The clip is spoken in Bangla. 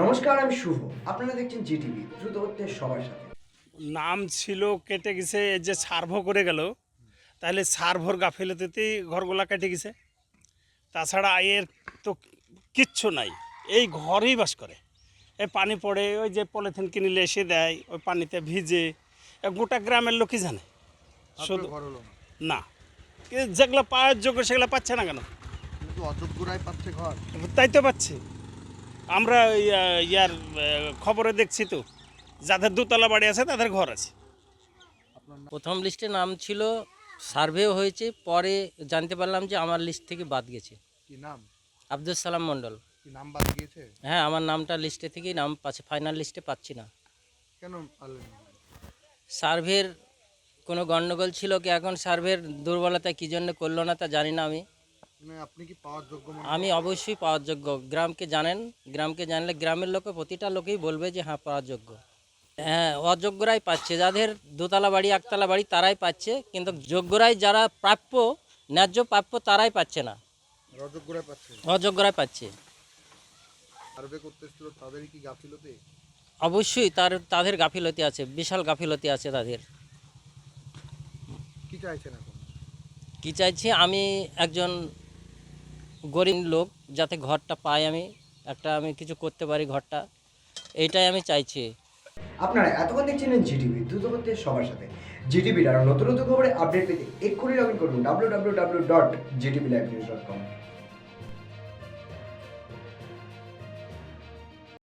নমস্কার আমি শুভ। আপনারা দেখছেন জিটিভি দ্রুত হচ্ছে সবার সাথে। নাম ছিল কেটে গেছে যে সার্ভো করে গেল তাহলে সার্ভোর গাফিলতিতেই ঘরগুলা কেটে গেছে। তাছাড়া আয়ের তো কিচ্ছু নাই এই ঘরেই বাস করে। এই পানি পড়ে ওই যে পলিথিন কিনলে এসে দেয় ওই পানিতে ভিজে গোটা গ্রামের লোকই জানে। শুধু না যেগুলো পাওয়ার যোগ্য সেগুলো পাচ্ছে না কেন? তাই তো পাচ্ছি। আমরা ইয়ার খবরে দেখছি তো। যাদের দুতলা বাড়ি আছে তাদের ঘর আছে। প্রথম লিস্টে নাম ছিল সার্ভে হয়েছে পরে জানতে পারলাম যে আমার লিস্ট থেকে বাদ গেছে। কি নাম? আব্দুল সালাম মণ্ডল। কি নাম বাদ গিয়েছে? হ্যাঁ আমার নামটা লিস্টে থেকেই নাম পাচ্ছে ফাইনাল লিস্টে পাচ্ছি না। কেন পারলেন? সার্ভের কোনো গণ্ডগোল ছিল কি এখন? সার্ভের দুর্বলতা কী জন্য করল না তা জানি না আমি। আপনি কি পাওয়ার যোগ্য আমি অবশ্যই পাওয়ার যোগ্য। গ্রামকে জানেন? গ্রামকে জানলে গ্রামের লোকে প্রতিটা লোকেই বলবে যে হ্যাঁ পাওয়ার যোগ্য। হ্যাঁ অযোগ্যরাই পাচ্ছে। যাদের দোতলা বাড়ি একতলা বাড়ি তারাই পাচ্ছে। কিন্তু যোগ্যরাই যারা প্রাপ্য ন্যায্য প্রাপ্য তারাই পাচ্ছে না। অযোগ্যরাই পাচ্ছে অযোগ্যরাই পাচ্ছে। সার্ভে করতে এসেছিল কি গাফিলতি? অবশ্যই তার তাদের গাফিলতি আছে বিশাল গাফিলতি আছে তাদের। কি চাইছেন এখন? কি চাইছি আমি একজন গরিব লোক যাতে ঘরটা পাই আমি, একটা আমি কিছু করতে পারি ঘরটা, এইটাই আমি চাইছি। আপনারা এতক্ষণ দেখছিলেন জিটিভি, দ্রুত করতে সবার সাথে। জিটিভির আরও নতুন নতুন খবরে আপডেট পেতে এক্ষুনি লগ ইন করুন W W W dot GTV live news dot com